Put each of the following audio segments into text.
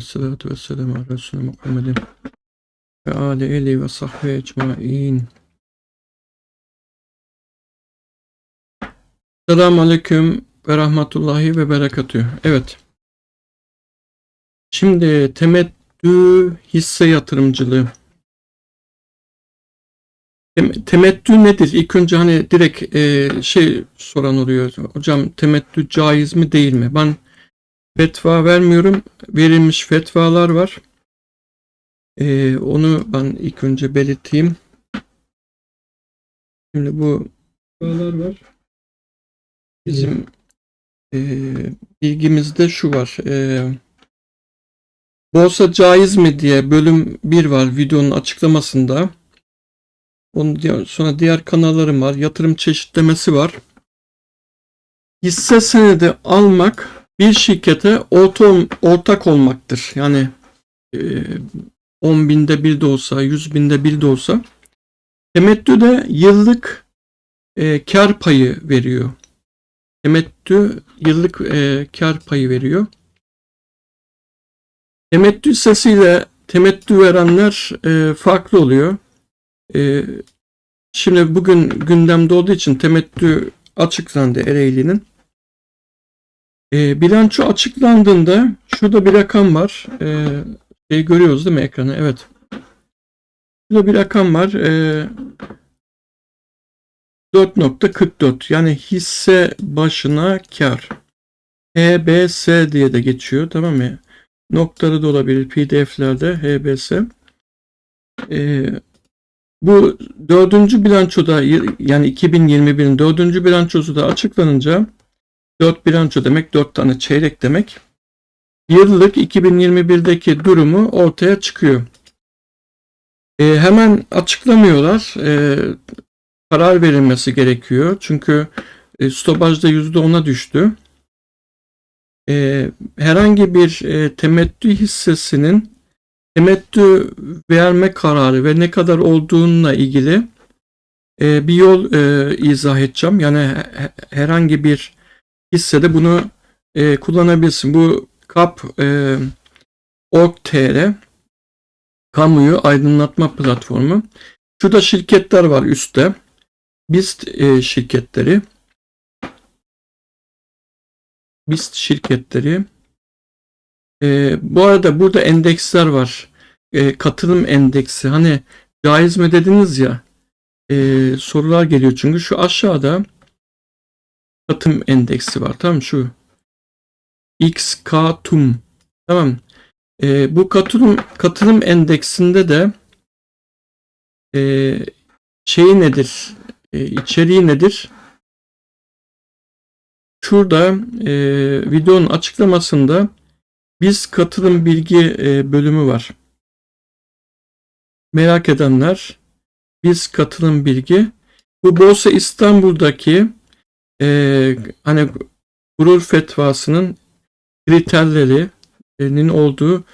Esselatu vesselamu ala Resulü Muhammedin ve eli ve sahbihi ecmaîn. Selamun Aleyküm ve Rahmetullahi ve Berekatühü. Evet. Şimdi temettü hisse yatırımcılığı. Tem- Temettü nedir? İlk önce hani direkt e, şey soran oluyor. Hocam temettü caiz mi değil mi? Ben fetva vermiyorum. Verilmiş fetvalar var. E, onu ben ilk önce belirteyim. Şimdi bu fetvalar var. Bizim e, bilgimizde şu var. E, borsa caiz mi diye bölüm 1 var videonun açıklamasında. Onun sonra diğer kanallarım var. Yatırım çeşitlemesi var. Hisse senedi almak bir şirkete orta, ortak olmaktır. Yani e, 10 binde bir de olsa, 100 binde bir de olsa. Temettü de yıllık e, kar payı veriyor. Temettü yıllık e, kar payı veriyor. Temettü hissesiyle temettü verenler e, farklı oluyor. E, şimdi bugün gündemde olduğu için temettü açıklandı Ereğli'nin. E, bilanço açıklandığında şurada bir rakam var. E, şey görüyoruz değil mi ekranı? Evet. Şurada bir rakam var. E, 4.44 yani hisse başına kar. HBS diye de geçiyor tamam mı? Noktaları da olabilir PDF'lerde HBS. Ee, bu dördüncü bilançoda yani 2021'in dördüncü bilançosu da açıklanınca 4 bilanço demek 4 tane çeyrek demek. Yıllık 2021'deki durumu ortaya çıkıyor. Ee, hemen açıklamıyorlar. Ee, karar verilmesi gerekiyor. Çünkü e, stopajda %10'a düştü. E, herhangi bir e, temettü hissesinin temettü verme kararı ve ne kadar olduğunla ilgili e, bir yol e, izah edeceğim. Yani he- he- herhangi bir hissede bunu e, kullanabilirsin. Bu KAP e, Org.tr kamuyu aydınlatma platformu. Şurada şirketler var üstte. BIST e, şirketleri BIST şirketleri E, bu arada burada endeksler var. E, katılım endeksi. Hani caiz mi dediniz ya e, sorular geliyor çünkü şu aşağıda katılım endeksi var. Tamam şu XKTUM tamam e, bu katılım katılım endeksinde de e, şeyi nedir? E, içeriği nedir? Şurada e, videonun açıklamasında biz katılım bilgi e, bölümü var. Merak edenler biz katılım bilgi. Bu Borsa İstanbul'daki e, hani gurur fetvasının kriterlerinin olduğu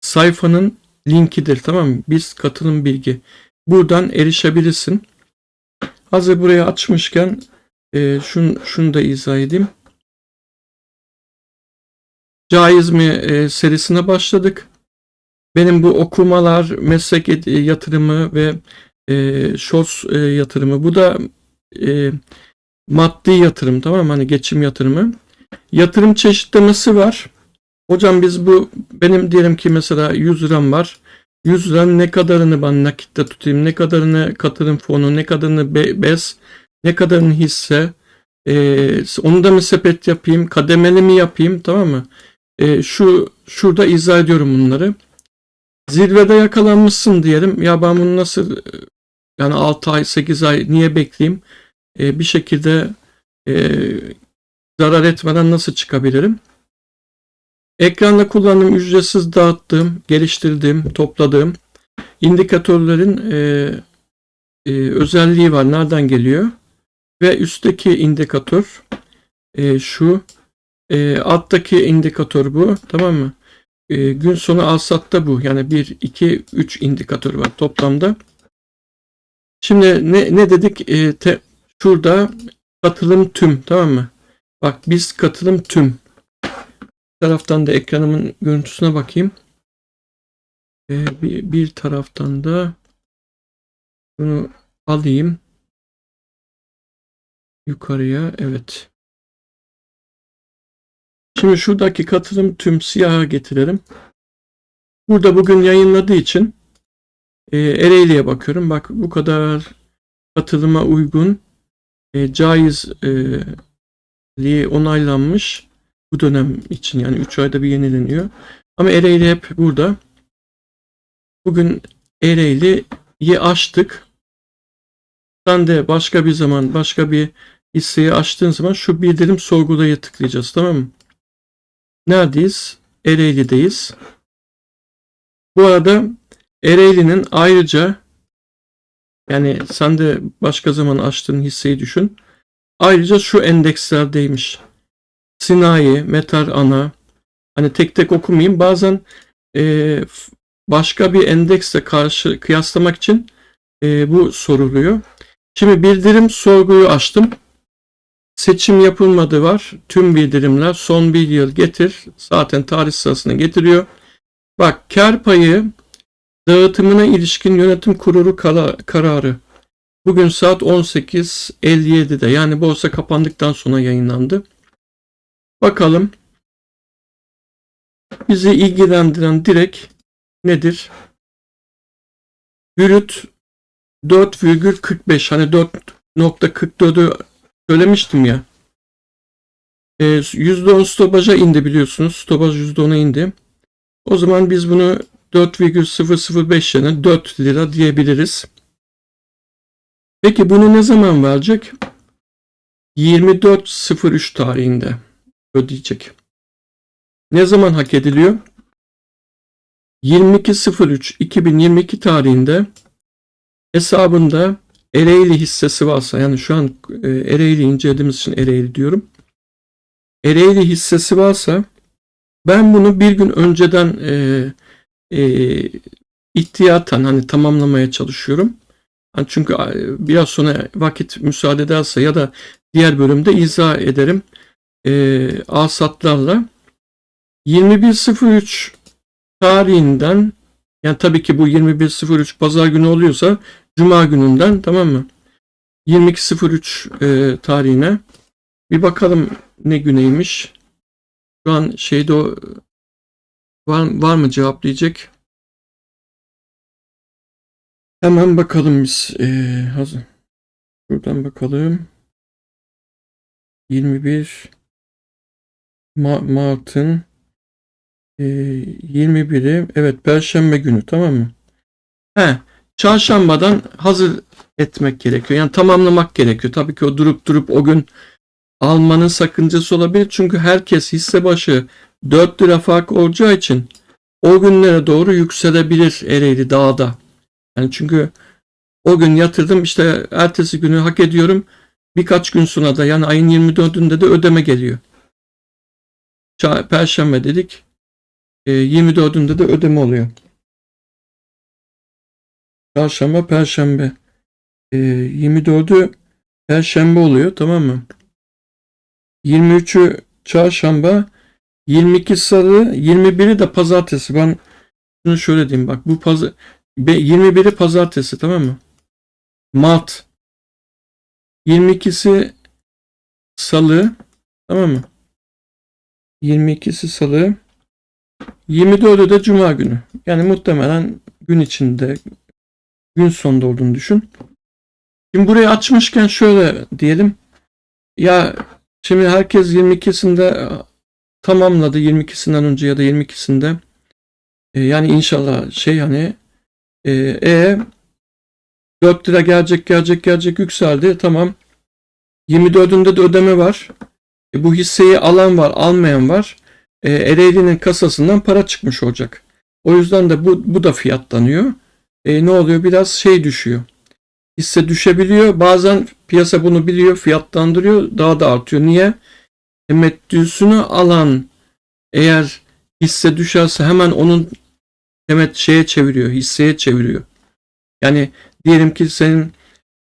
sayfanın linkidir tamam mı? Biz katılım bilgi. Buradan erişebilirsin. Hazır buraya açmışken e, şunu, şunu da izah edeyim. Caiz mi e, serisine başladık. Benim bu okumalar, meslek yatırımı ve e, shorts e, yatırımı. Bu da e, maddi yatırım tamam mı? Hani geçim yatırımı. Yatırım çeşitlemesi var. Hocam biz bu benim diyelim ki mesela 100 liram var. 100 liranın ne kadarını ben nakitte tutayım, ne kadarını katılım fonu, ne kadarını be- BES, ne kadarını hisse, ee, onu da mı sepet yapayım, kademeli mi yapayım, tamam mı? Ee, şu şurada izah ediyorum bunları. Zirvede yakalanmışsın diyelim. Ya ben bunu nasıl yani 6 ay, 8 ay niye bekleyeyim? Ee, bir şekilde e, zarar etmeden nasıl çıkabilirim? Ekranda kullandığım, ücretsiz dağıttığım, geliştirdiğim, topladığım indikatörlerin e, e, özelliği var. Nereden geliyor? Ve üstteki indikatör e, şu. E, alttaki indikatör bu. Tamam mı? E, gün sonu alsatta bu. Yani 1, 2, 3 indikatör var toplamda. Şimdi ne, ne dedik? E, te, şurada katılım tüm. Tamam mı? Bak biz katılım tüm. Bir taraftan da ekranımın görüntüsüne bakayım. e, bir, bir taraftan da bunu alayım yukarıya evet şimdi şuradaki katılım tüm siyaha getirelim burada bugün yayınladığı için e, Ereğli'ye bakıyorum bak bu kadar katılıma uygun e, caiz e, onaylanmış bu dönem için yani 3 ayda bir yenileniyor. Ama Ereğli hep burada. Bugün Ereğli'yi açtık. Sen de başka bir zaman başka bir hisseyi açtığın zaman şu bildirim sorgulaya tıklayacağız tamam mı? Neredeyiz? Ereğli'deyiz. Bu arada Ereğli'nin ayrıca yani sen de başka zaman açtığın hisseyi düşün. Ayrıca şu endekslerdeymiş. Sinayi, Metal Ana. Hani tek tek okumayayım. Bazen e, başka bir endeksle karşı kıyaslamak için e, bu soruluyor. Şimdi bildirim sorguyu açtım. Seçim yapılmadı var. Tüm bildirimler son bir yıl getir. Zaten tarih sırasına getiriyor. Bak kar payı dağıtımına ilişkin yönetim kurulu kara- kararı. Bugün saat 18.57'de yani borsa kapandıktan sonra yayınlandı. Bakalım bizi ilgilendiren direkt nedir? Brüt 4,45 hani 4.44'ü söylemiştim ya. E, %10 stopaja indi biliyorsunuz. Stopaj %10'a indi. O zaman biz bunu 4,005 yerine 4 lira diyebiliriz. Peki bunu ne zaman verecek? 24.03 tarihinde ödeyecek. Ne zaman hak ediliyor? 22.03.2022 tarihinde hesabında Ereğli hissesi varsa yani şu an e, Ereğli incelediğimiz için Ereğli diyorum. Ereğli hissesi varsa ben bunu bir gün önceden e, e, ihtiyatan hani tamamlamaya çalışıyorum. Hani çünkü biraz sonra vakit müsaade ederse ya da diğer bölümde izah ederim. E, alsatlarla 21.03 tarihinden yani tabii ki bu 21.03 pazar günü oluyorsa cuma gününden tamam mı? 22.03 e, tarihine bir bakalım ne güneymiş. Şu an şeyde o var, var mı cevaplayacak? Hemen bakalım biz. E, hazır. Buradan bakalım. 21 Ma Mart'ın e, 21'i evet Perşembe günü tamam mı? He, çarşambadan hazır etmek gerekiyor. Yani tamamlamak gerekiyor. Tabii ki o durup durup o gün almanın sakıncası olabilir. Çünkü herkes hisse başı 4 lira fark olacağı için o günlere doğru yükselebilir Ereğli Dağ'da. Yani çünkü o gün yatırdım işte ertesi günü hak ediyorum. Birkaç gün sonra da yani ayın 24'ünde de ödeme geliyor. Perşembe dedik. E, 24'ünde de ödeme oluyor. Çarşamba, Perşembe. E, 24'ü Perşembe oluyor tamam mı? 23'ü Çarşamba, 22 Salı, 21'i de Pazartesi. Ben şunu şöyle diyeyim bak bu pazar 21'i Pazartesi tamam mı? Mart 22'si Salı tamam mı? 22'si Salı 24'ü de Cuma günü. Yani muhtemelen gün içinde gün sonunda olduğunu düşün. Şimdi burayı açmışken şöyle diyelim. Ya şimdi herkes 22'sinde tamamladı 22'sinden önce ya da 22'sinde. E, yani inşallah şey hani e, e 4 lira gelecek gelecek gelecek yükseldi. Tamam. 24'ünde de ödeme var. E, bu hisseyi alan var, almayan var. E, Ereğli'nin kasasından para çıkmış olacak. O yüzden de bu, bu da fiyatlanıyor. E, ne oluyor? Biraz şey düşüyor. Hisse düşebiliyor. Bazen piyasa bunu biliyor, fiyatlandırıyor. Daha da artıyor. Niye? Temettüsünü alan eğer hisse düşerse hemen onun temet şeye çeviriyor, hisseye çeviriyor. Yani diyelim ki senin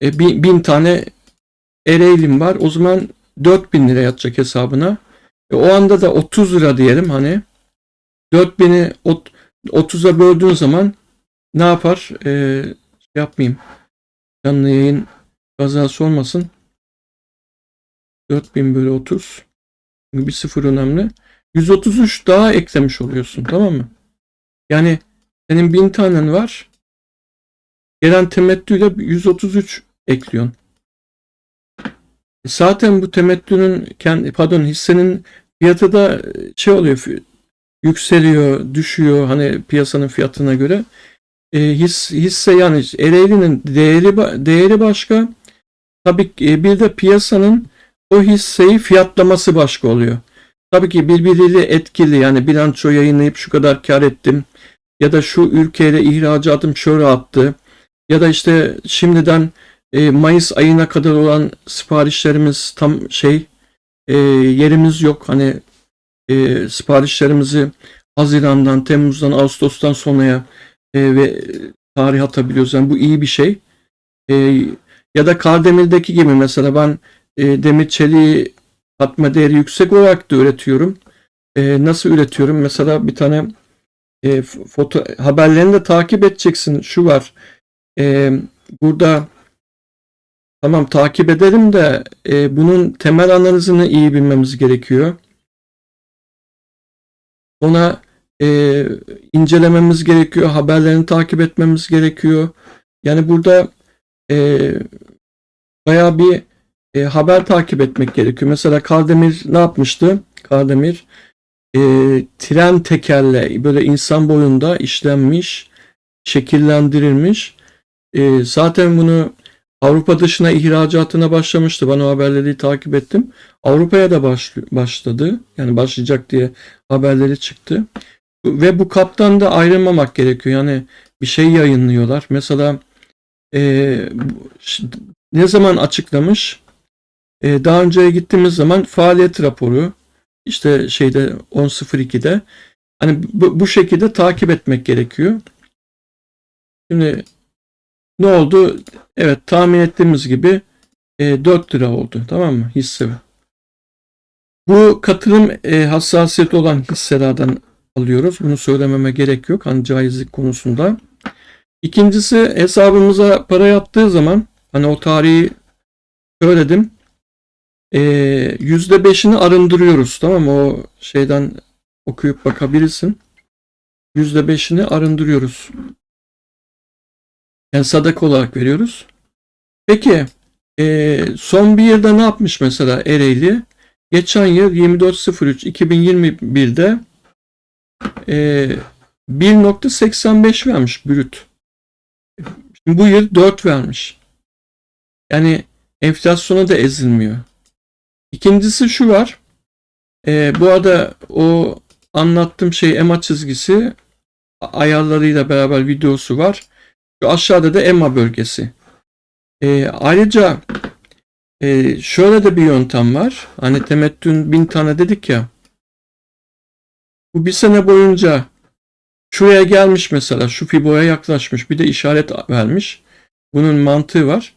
e, bin, bin tane Ereğlim var. O zaman 4000 lira yatacak hesabına. E, o anda da 30 lira diyelim hani. 4000'i ot- 30'a böldüğün zaman ne yapar? Ee, şey yapmayayım. Canlı yayın kazası olmasın. 4000 bölü 30. Çünkü bir sıfır önemli. 133 daha eklemiş oluyorsun tamam mı? Yani senin 1000 tanen var. Gelen temettüyle 133 ekliyorsun. E Zaten bu temettünün kendi pardon hissenin fiyatı da şey oluyor yükseliyor, düşüyor hani piyasanın fiyatına göre. E, his, hisse yani Ereğli'nin değeri değeri başka. Tabii ki e, bir de piyasanın o hisseyi fiyatlaması başka oluyor. Tabii ki birbiriyle etkili yani bilanço yayınlayıp şu kadar kar ettim ya da şu ülkeye ihracatım şöyle attı ya da işte şimdiden e, Mayıs ayına kadar olan siparişlerimiz tam şey e, yerimiz yok hani e, siparişlerimizi Haziran'dan, Temmuz'dan, Ağustos'tan sonraya e, ve tarih atabiliyoruz. Yani bu iyi bir şey. E, ya da Kardemir'deki gibi mesela ben e, demir çeliği katma değeri yüksek olarak da üretiyorum. E, nasıl üretiyorum? Mesela bir tane e, foto haberlerini de takip edeceksin. Şu var. E, burada tamam takip edelim de e, bunun temel analizini iyi bilmemiz gerekiyor. Ona e, incelememiz gerekiyor. Haberlerini takip etmemiz gerekiyor. Yani burada e, bayağı bir e, haber takip etmek gerekiyor. Mesela Kardemir ne yapmıştı? Kardemir e, tren tekerle böyle insan boyunda işlenmiş, şekillendirilmiş. E, zaten bunu Avrupa dışına ihracatına başlamıştı. Ben o haberleri takip ettim. Avrupa'ya da başladı. Yani başlayacak diye haberleri çıktı. Ve bu kaptan da ayrılmamak gerekiyor. Yani bir şey yayınlıyorlar. Mesela e, ne zaman açıklamış? E, daha önce gittiğimiz zaman faaliyet raporu işte şeyde 10.02'de hani bu, bu şekilde takip etmek gerekiyor. Şimdi ne oldu? Evet tahmin ettiğimiz gibi e, 4 lira oldu. Tamam mı? Hisse. Bu katılım e, hassasiyeti olan hisselerden alıyoruz. Bunu söylememe gerek yok. Hani caizlik konusunda. İkincisi hesabımıza para yattığı zaman hani o tarihi söyledim. Ee, yüzde beşini arındırıyoruz. Tamam mı? O şeyden okuyup bakabilirsin. Yüzde beşini arındırıyoruz. Yani sadaka olarak veriyoruz. Peki ee, son bir yılda ne yapmış mesela Ereğli? Geçen yıl 24.03 2021'de ee, 1.85 vermiş brüt. Şimdi bu yıl 4 vermiş. Yani enflasyona da ezilmiyor. İkincisi şu var. Ee, bu arada o anlattığım şey EMA çizgisi ayarlarıyla beraber videosu var. Şu aşağıda da EMA bölgesi. Ee, ayrıca e, şöyle de bir yöntem var. Hani temettün bin tane dedik ya. Bu bir sene boyunca şuraya gelmiş mesela şu fiboya yaklaşmış bir de işaret vermiş. Bunun mantığı var.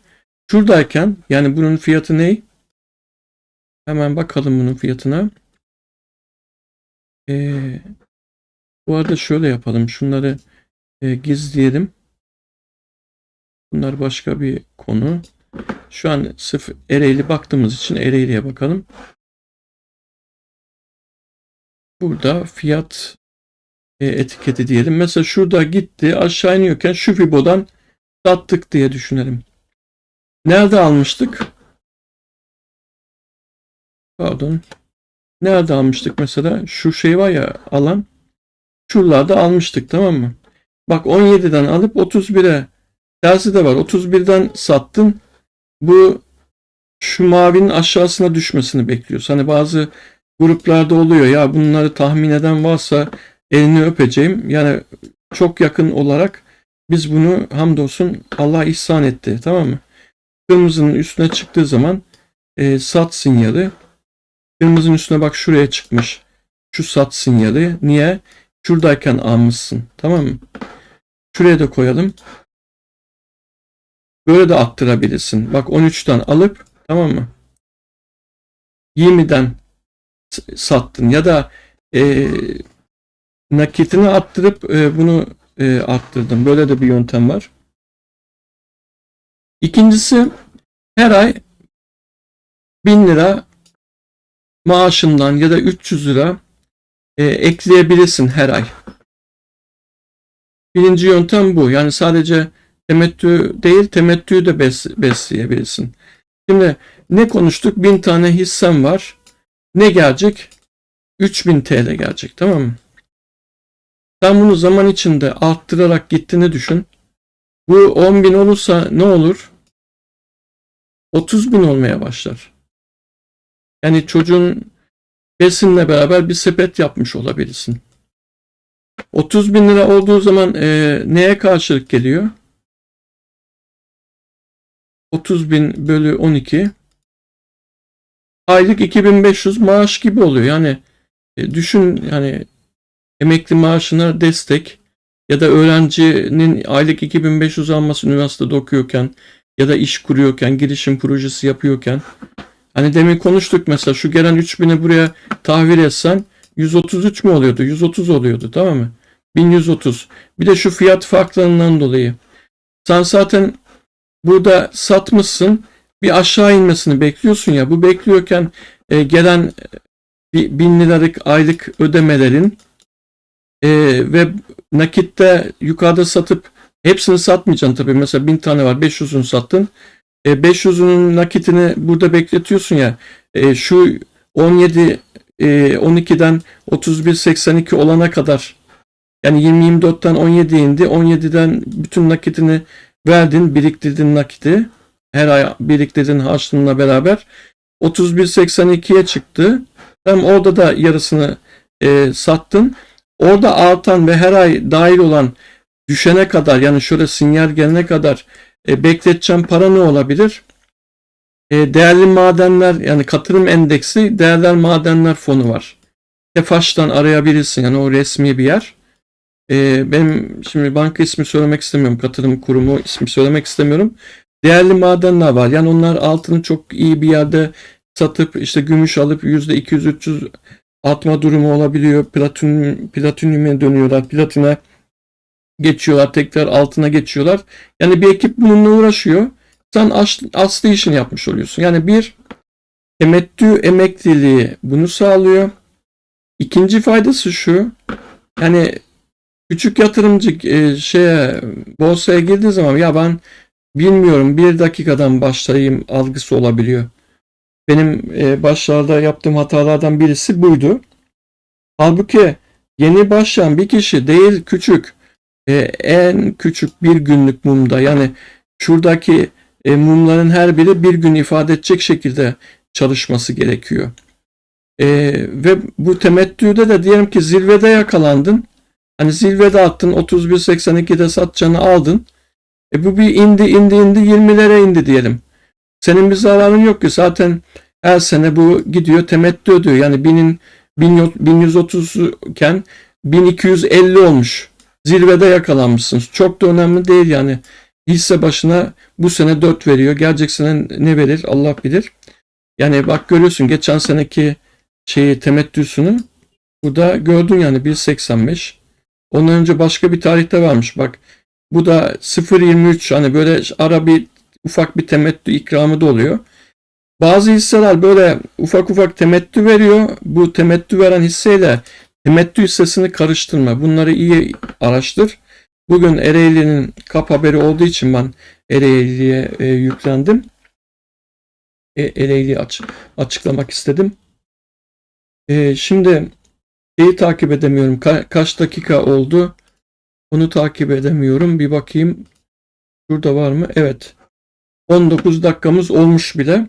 Şuradayken yani bunun fiyatı ne? Hemen bakalım bunun fiyatına. Ee, bu arada şöyle yapalım. Şunları e, gizleyelim. Bunlar başka bir konu. Şu an sırf Ereğli baktığımız için Ereğli'ye bakalım. Burada fiyat e, etiketi diyelim. Mesela şurada gitti aşağı iniyorken şu Fibo'dan sattık diye düşünelim. Nerede almıştık? Pardon. Nerede almıştık mesela? Şu şey var ya alan. Şuralarda almıştık tamam mı? Bak 17'den alıp 31'e tersi de var. 31'den sattın. Bu şu mavinin aşağısına düşmesini bekliyoruz. Hani bazı gruplarda oluyor ya bunları tahmin eden varsa elini öpeceğim. Yani çok yakın olarak biz bunu hamdolsun Allah ihsan etti. Tamam mı? Kırmızının üstüne çıktığı zaman e, sat sinyali. Kırmızının üstüne bak şuraya çıkmış. Şu sat sinyali. Niye? Şuradayken almışsın. Tamam mı? Şuraya da koyalım. Böyle de attırabilirsin. Bak 13'ten alıp tamam mı? 20'den s- sattın ya da e, nakitini attırıp e, bunu e, arttırdım. Böyle de bir yöntem var. İkincisi her ay 1000 lira maaşından ya da 300 lira e, ekleyebilirsin her ay. Birinci yöntem bu. Yani sadece temettü değil, temettüyü de bes besleyebilirsin. Şimdi ne konuştuk? 1000 tane hissem var. Ne gelecek? 3000 TL gelecek tamam mı? Sen bunu zaman içinde arttırarak gittiğini düşün. Bu 10.000 olursa ne olur? 30.000 olmaya başlar. Yani çocuğun besinle beraber bir sepet yapmış olabilirsin. 30 bin lira olduğu zaman e, neye karşılık geliyor? 30 bin bölü 12 aylık 2500 maaş gibi oluyor. Yani e, düşün yani emekli maaşına destek ya da öğrencinin aylık 2500 alması üniversitede okuyorken ya da iş kuruyorken, girişim projesi yapıyorken hani demin konuştuk mesela şu gelen 3000'i buraya tahvil etsen 133 mu oluyordu? 130 oluyordu tamam mı? 1130. Bir de şu fiyat farklarından dolayı. Sen zaten burada satmışsın bir aşağı inmesini bekliyorsun ya bu bekliyorken e, gelen bir bin liralık aylık ödemelerin e, ve nakitte yukarıda satıp hepsini satmayacaksın tabii. Mesela bin tane var 500'ünü sattın. E, 500'ünün nakitini burada bekletiyorsun ya. E, şu 17 e, 12'den 31.82 olana kadar yani 20-24'ten 17 indi. 17'den bütün nakitini verdin, biriktirdin nakiti. Her ay biriktirdin harçlığınla beraber. 31.82'ye çıktı. Hem orada da yarısını e, sattın. Orada artan ve her ay dahil olan düşene kadar yani şöyle sinyal gelene kadar e, bekleteceğim para ne olabilir? E, değerli madenler yani katılım endeksi değerler madenler fonu var. Tefaş'tan arayabilirsin yani o resmi bir yer. E, benim şimdi banka ismi söylemek istemiyorum. Katılım kurumu ismi söylemek istemiyorum. Değerli madenler var. Yani onlar altını çok iyi bir yerde satıp işte gümüş alıp %200-300 atma durumu olabiliyor. Platin, platinyuma dönüyorlar. Platine geçiyorlar. Tekrar altına geçiyorlar. Yani bir ekip bununla uğraşıyor. Sen aslı işini yapmış oluyorsun. Yani bir temettü emekliliği bunu sağlıyor. İkinci faydası şu. Yani küçük yatırımcı e, şeye borsaya girdiği zaman ya ben bilmiyorum bir dakikadan başlayayım algısı olabiliyor. Benim e, başlarda yaptığım hatalardan birisi buydu. Halbuki yeni başlayan bir kişi değil küçük e, en küçük bir günlük mumda yani şuradaki e, mumların her biri bir gün ifade edecek şekilde çalışması gerekiyor. E, ve bu temettüde de diyelim ki zirvede yakalandın. Hani zirvede attın 31.82'de satacağını aldın. E bu bir indi indi indi 20'lere indi diyelim. Senin bir zararın yok ki zaten her sene bu gidiyor temettü ödüyor. Yani binin 1130 iken 1250 olmuş. Zirvede yakalanmışsın. Çok da önemli değil yani. Hisse başına bu sene 4 veriyor. Gelecek sene ne verir Allah bilir. Yani bak görüyorsun geçen seneki şeyi temettüsünü burada gördün yani 1.85. Ondan önce başka bir tarihte varmış. Bak bu da 0.23 hani böyle ara bir ufak bir temettü ikramı da oluyor. Bazı hisseler böyle ufak ufak temettü veriyor. Bu temettü veren hisseyle temettü hissesini karıştırma. Bunları iyi araştır. Bugün Ereğli'nin kap haberi olduğu için ben Ereğli'ye e, yüklendim. E, Ereğli'yi aç, açıklamak istedim. E, şimdi şeyi takip edemiyorum. Ka- kaç dakika oldu? Onu takip edemiyorum. Bir bakayım. Şurada var mı? Evet. 19 dakikamız olmuş bile.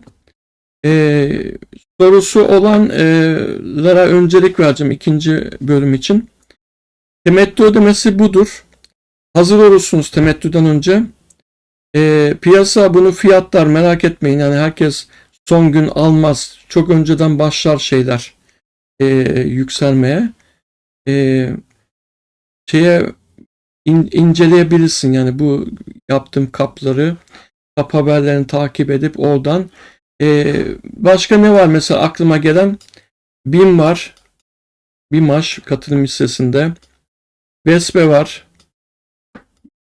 Ee, sorusu olanlara öncelik vereceğim ikinci bölüm için. Temettü ödemesi budur. Hazır olursunuz temettüden önce. Ee, piyasa bunu fiyatlar merak etmeyin. Yani herkes son gün almaz. Çok önceden başlar şeyler e, yükselmeye. E, şeye in, inceleyebilirsin yani bu yaptığım kapları kap haberlerini takip edip oradan e, başka ne var mesela aklıma gelen BİM var BİMAŞ katılım hissesinde Vespe var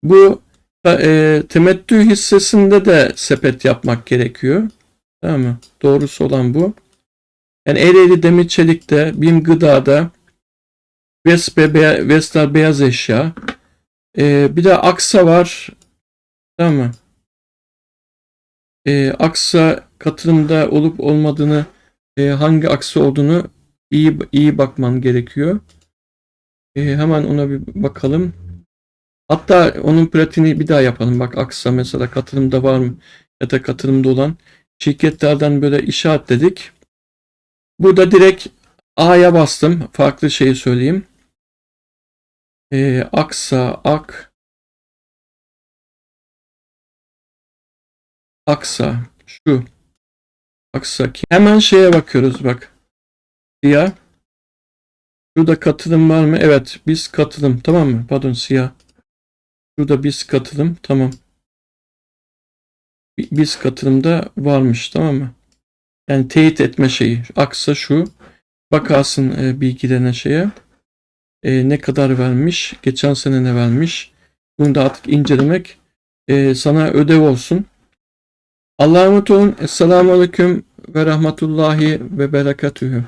Bu e, temettü hissesinde de sepet yapmak gerekiyor. Tamam mı? Doğrusu olan bu. Yani Ereğli Demir Çelik'te, BİM Gıda'da, Vespe, Be Vestel Beyaz Eşya, e, bir de Aksa var. Tamam mı? E, Aksa katılımda olup olmadığını, e, hangi Aksa olduğunu iyi iyi bakman gerekiyor. E, hemen ona bir bakalım. Hatta onun pratiğini bir daha yapalım. Bak Aksa mesela katılımda var mı? Ya da katılımda olan şirketlerden böyle işaretledik. Burada direkt A'ya bastım. Farklı şeyi söyleyeyim. Ee, Aksa, Ak, Aksa, şu. Aksa. Hemen şeye bakıyoruz bak. Siyah. Şurada katılım var mı? Evet. Biz katılım. Tamam mı? Pardon siyah. Şurada biz katılım. Tamam. Bi- Biz katılımda varmış. Tamam mı? Yani teyit etme şeyi. Aksa şu. Bakarsın e, bilgilerine şeye. E, ne kadar vermiş. Geçen sene ne vermiş. Bunu da artık incelemek e, sana ödev olsun. Allah'a emanet olun. Esselamu Aleyküm ve Rahmetullahi ve Berekatühü.